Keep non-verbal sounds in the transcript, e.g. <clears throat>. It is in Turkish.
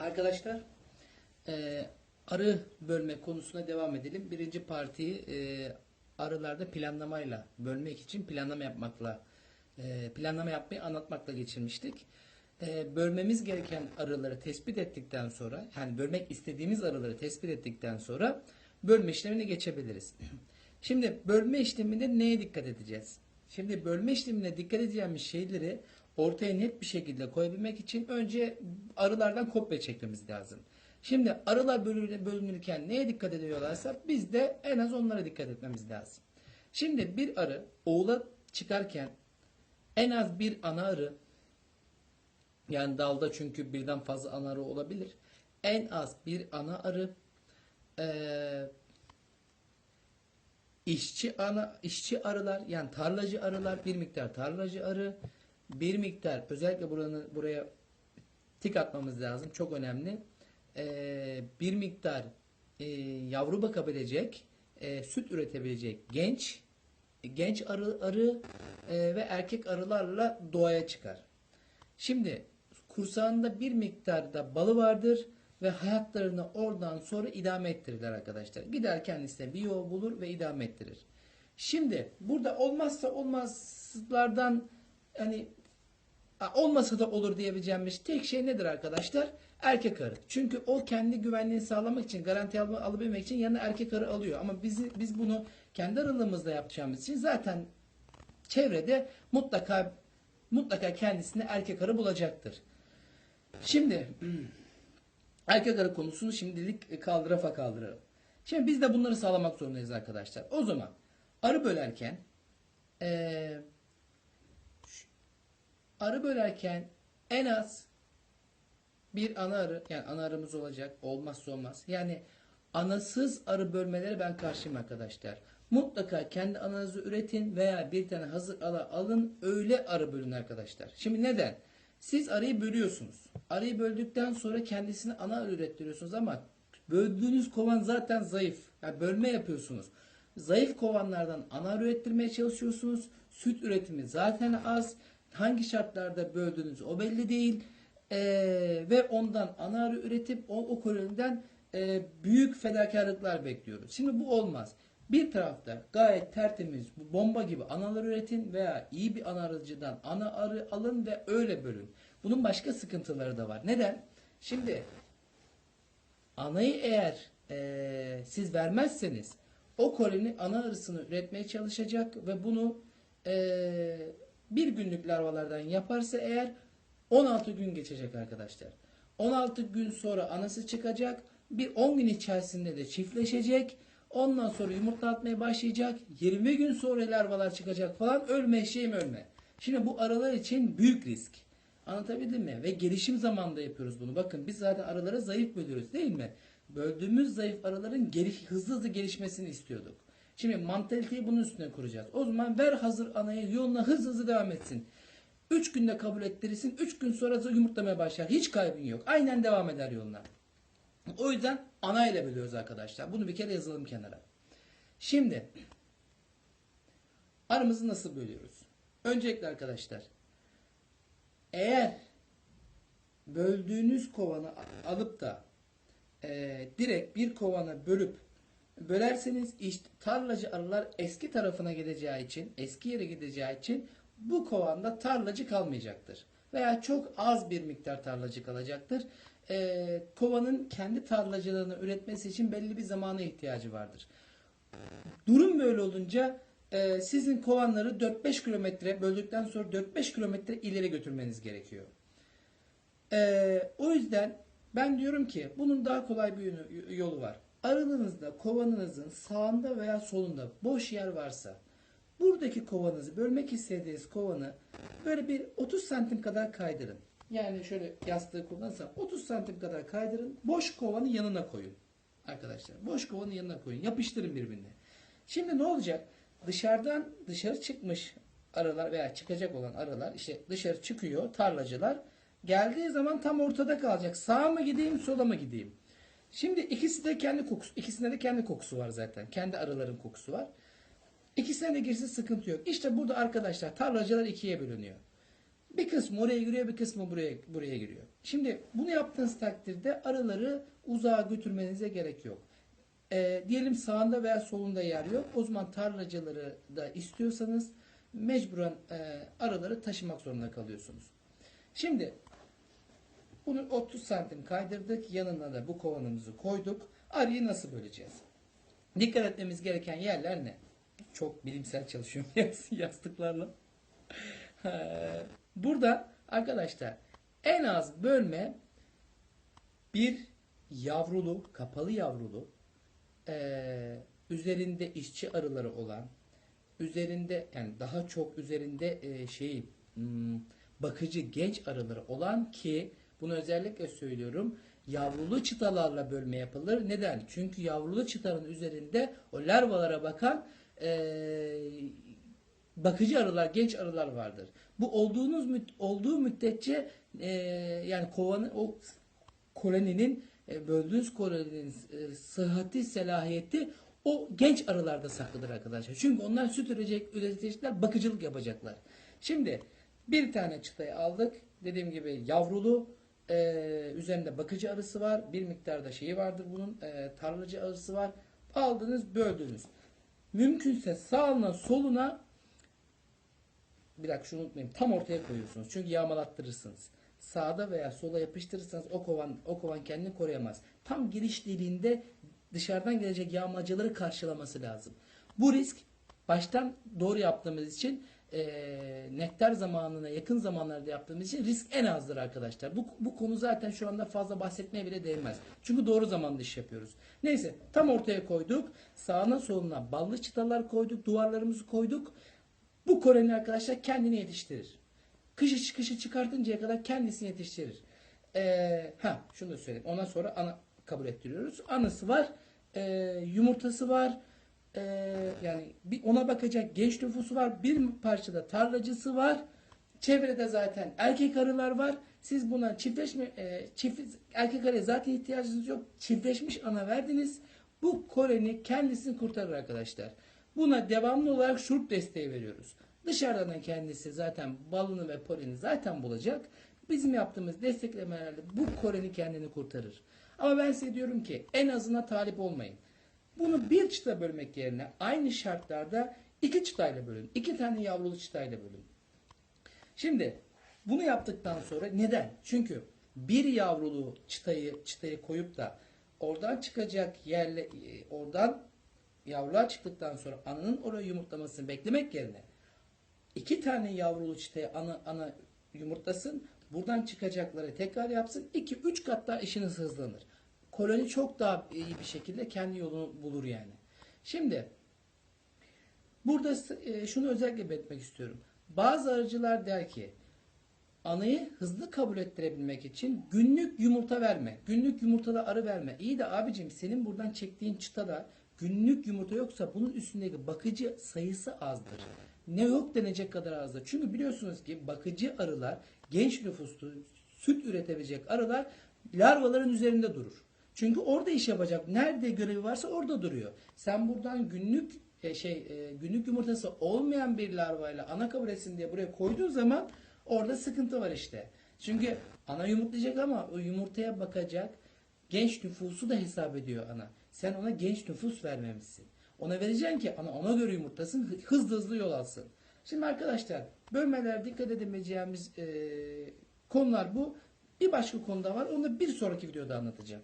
Arkadaşlar e, arı bölme konusuna devam edelim. Birinci partiyi e, arılarda planlamayla bölmek için planlama yapmakla e, planlama yapmayı anlatmakla geçirmiştik. E, bölmemiz gereken arıları tespit ettikten sonra yani bölmek istediğimiz arıları tespit ettikten sonra bölme işlemine geçebiliriz. <clears throat> Şimdi bölme işleminde neye dikkat edeceğiz? Şimdi bölme işlemine dikkat edeceğimiz şeyleri ortaya net bir şekilde koyabilmek için önce arılardan kopya çekmemiz lazım. Şimdi arılar bölü- bölünürken neye dikkat ediyorlarsa biz de en az onlara dikkat etmemiz lazım. Şimdi bir arı oğula çıkarken en az bir ana arı yani dalda çünkü birden fazla ana arı olabilir. En az bir ana arı eee işçi ana işçi arılar yani tarlacı arılar bir miktar tarlacı arı bir miktar özellikle buranın buraya tik atmamız lazım çok önemli Ee, bir miktar e, yavru bakabilecek e, süt üretebilecek genç genç arı arı e, ve erkek arılarla doğaya çıkar. Şimdi kursağında bir miktarda balı vardır ve hayatlarını oradan sonra idame ettirirler arkadaşlar. Gider kendisine bir yol bulur ve idame ettirir. Şimdi burada olmazsa olmazlardan hani ha, olmasa da olur diyebileceğimiz tek şey nedir arkadaşlar? Erkek arı. Çünkü o kendi güvenliğini sağlamak için, garanti alma, alabilmek için yanına erkek arı alıyor. Ama bizi, biz bunu kendi aralığımızda yapacağımız için zaten çevrede mutlaka mutlaka kendisine erkek arı bulacaktır. Şimdi <clears throat> erkek arı konusunu şimdilik kaldırafa kaldıralım. Şimdi biz de bunları sağlamak zorundayız arkadaşlar. O zaman arı bölerken şu- arı bölerken en az bir ana arı yani ana arımız olacak olmazsa olmaz. Yani anasız arı bölmelere ben karşıyım arkadaşlar. Mutlaka kendi ananızı üretin veya bir tane hazır ala alın öyle arı bölün arkadaşlar. Şimdi neden? Siz arıyı bölüyorsunuz. Arıyı böldükten sonra kendisine ana arı ürettiriyorsunuz ama böldüğünüz kovan zaten zayıf. Yani bölme yapıyorsunuz. Zayıf kovanlardan ana arı ürettirmeye çalışıyorsunuz. Süt üretimi zaten az. Hangi şartlarda böldüğünüz o belli değil. Ee, ve ondan ana arı üretip o, o koloniden e, büyük fedakarlıklar bekliyoruz. Şimdi bu olmaz. Bir tarafta gayet tertemiz bu bomba gibi analar üretin veya iyi bir ana arıcıdan ana arı alın ve öyle bölün. Bunun başka sıkıntıları da var. Neden? Şimdi anayı eğer e, siz vermezseniz o koloni ana arısını üretmeye çalışacak ve bunu e, bir günlük larvalardan yaparsa eğer 16 gün geçecek arkadaşlar. 16 gün sonra anası çıkacak. Bir 10 gün içerisinde de çiftleşecek. Ondan sonra yumurta atmaya başlayacak. 20 gün sonra larvalar çıkacak falan. Ölme şeyim ölme. Şimdi bu aralar için büyük risk. Anlatabildim mi? Ve gelişim zamanında yapıyoruz bunu. Bakın biz zaten aralara zayıf bölüyoruz değil mi? Böldüğümüz zayıf araların geliş, hızlı hızlı gelişmesini istiyorduk. Şimdi mantaliteyi bunun üstüne kuracağız. O zaman ver hazır anayı yoluna hızlı hızlı devam etsin. 3 günde kabul ettirirsin. 3 gün sonra yumurtlamaya başlar. Hiç kaybın yok. Aynen devam eder yoluna. O yüzden ana ile bölüyoruz arkadaşlar. Bunu bir kere yazalım kenara. Şimdi arımızı nasıl bölüyoruz? Öncelikle arkadaşlar eğer böldüğünüz kovanı alıp da e, direkt bir kovana bölüp bölerseniz işte tarlacı arılar eski tarafına gideceği için eski yere gideceği için bu kovanda tarlacı kalmayacaktır. Veya çok az bir miktar tarlacı kalacaktır. E, kovanın kendi tarlacılığını üretmesi için belli bir zamana ihtiyacı vardır. Durum böyle olunca e, sizin kovanları 4-5 kilometre böldükten sonra 4-5 kilometre ileri götürmeniz gerekiyor. E, o yüzden ben diyorum ki bunun daha kolay bir yolu var. Aralığınızda kovanınızın sağında veya solunda boş yer varsa buradaki kovanızı bölmek istediğiniz kovanı böyle bir 30 santim kadar kaydırın. Yani şöyle yastığı kullanırsam 30 santim kadar kaydırın. Boş kovanı yanına koyun. Arkadaşlar boş kovanı yanına koyun. Yapıştırın birbirine. Şimdi ne olacak? Dışarıdan dışarı çıkmış arılar veya çıkacak olan arılar işte dışarı çıkıyor tarlacılar. Geldiği zaman tam ortada kalacak. Sağa mı gideyim sola mı gideyim? Şimdi ikisi de kendi kokusu, ikisinde de kendi kokusu var zaten. Kendi arıların kokusu var. İkisine de girse sıkıntı yok. İşte burada arkadaşlar tarlacılar ikiye bölünüyor. Bir kısmı oraya giriyor, bir kısmı buraya buraya giriyor. Şimdi bunu yaptığınız takdirde arıları uzağa götürmenize gerek yok. Ee, diyelim sağında veya solunda yer yok. O zaman tarlacıları da istiyorsanız mecburen e, arıları taşımak zorunda kalıyorsunuz. Şimdi bunu 30 santim kaydırdık. Yanına da bu kovanımızı koyduk. Arıyı nasıl böleceğiz? Dikkat etmemiz gereken yerler ne? Çok bilimsel çalışıyorum <laughs> yas- yastıklarla. Burada arkadaşlar en az bölme bir yavrulu, kapalı yavrulu, ee, üzerinde işçi arıları olan, üzerinde yani daha çok üzerinde e, hmm, bakıcı genç arıları olan ki bunu özellikle söylüyorum yavrulu çıtalarla bölme yapılır. Neden? Çünkü yavrulu çıtanın üzerinde o larvalara bakan e, bakıcı arılar, genç arılar vardır. Bu olduğunuz olduğu müddetçe e, yani kovanın o koloninin e, böldüğünüz koloninin e, sıhhati selahiyeti o genç arılarda saklıdır arkadaşlar. Çünkü onlar süt üretecek, üretecekler, bakıcılık yapacaklar. Şimdi bir tane çıtayı aldık. Dediğim gibi yavrulu e, üzerinde bakıcı arısı var. Bir miktarda şeyi vardır bunun e, tarlacı arısı var. Aldınız böldünüz. Mümkünse sağına soluna bir dakika şunu unutmayın. Tam ortaya koyuyorsunuz. Çünkü yağmalattırırsınız. Sağda veya sola yapıştırırsanız o kovan, o kovan kendini koruyamaz. Tam giriş deliğinde dışarıdan gelecek yağmacıları karşılaması lazım. Bu risk baştan doğru yaptığımız için eee nektar zamanına yakın zamanlarda yaptığımız için risk en azdır arkadaşlar. Bu, bu konu zaten şu anda fazla bahsetmeye bile değmez. Çünkü doğru zamanda iş yapıyoruz. Neyse tam ortaya koyduk. Sağına soluna ballı çıtalar koyduk. Duvarlarımızı koyduk. Bu koloni arkadaşlar kendini yetiştirir. Kışı çıkışı çıkartıncaya kadar kendisini yetiştirir. Ee, ha şunu da söyleyeyim. Ondan sonra ana kabul ettiriyoruz. Anası var. e, yumurtası var. E, yani bir ona bakacak genç nüfusu var. Bir parçada tarlacısı var. Çevrede zaten erkek arılar var. Siz buna çiftleşme e, çift erkek arıya zaten ihtiyacınız yok. Çiftleşmiş ana verdiniz. Bu koloni kendisini kurtarır arkadaşlar. Buna devamlı olarak şurup desteği veriyoruz. Dışarıdan da kendisi zaten balını ve poleni zaten bulacak. Bizim yaptığımız desteklemelerle bu koloni kendini kurtarır. Ama ben size diyorum ki en azına talip olmayın. Bunu bir çıta bölmek yerine aynı şartlarda iki çıtayla bölün. İki tane yavrulu çıtayla bölün. Şimdi bunu yaptıktan sonra neden? Çünkü bir yavrulu çıtayı çıtayı koyup da oradan çıkacak yerle e, oradan yavrular çıktıktan sonra ananın oraya yumurtlamasını beklemek yerine iki tane yavrulu çıtaya ana ana yumurtlasın. Buradan çıkacakları tekrar yapsın. 2-3 kat daha işiniz hızlanır. Koloni çok daha iyi bir şekilde kendi yolunu bulur yani. Şimdi burada e, şunu özellikle belirtmek istiyorum. Bazı arıcılar der ki anayı hızlı kabul ettirebilmek için günlük yumurta verme. Günlük yumurtada arı verme. İyi de abicim senin buradan çektiğin çıtada günlük yumurta yoksa bunun üstündeki bakıcı sayısı azdır. Ne yok denecek kadar azdır. Çünkü biliyorsunuz ki bakıcı arılar genç nüfuslu süt üretebilecek arılar larvaların üzerinde durur. Çünkü orada iş yapacak. Nerede görevi varsa orada duruyor. Sen buradan günlük e, şey e, günlük yumurtası olmayan bir larvayla ana kabul etsin diye buraya koyduğun zaman orada sıkıntı var işte. Çünkü ana yumurtlayacak ama o yumurtaya bakacak genç nüfusu da hesap ediyor ana. Sen ona genç nüfus vermemişsin. Ona vereceksin ki ana ona göre yumurtlasın hızlı hızlı yol alsın. Şimdi arkadaşlar bölmeler dikkat edemeyeceğimiz e, konular bu. Bir başka konuda var. Onu da bir sonraki videoda anlatacağım.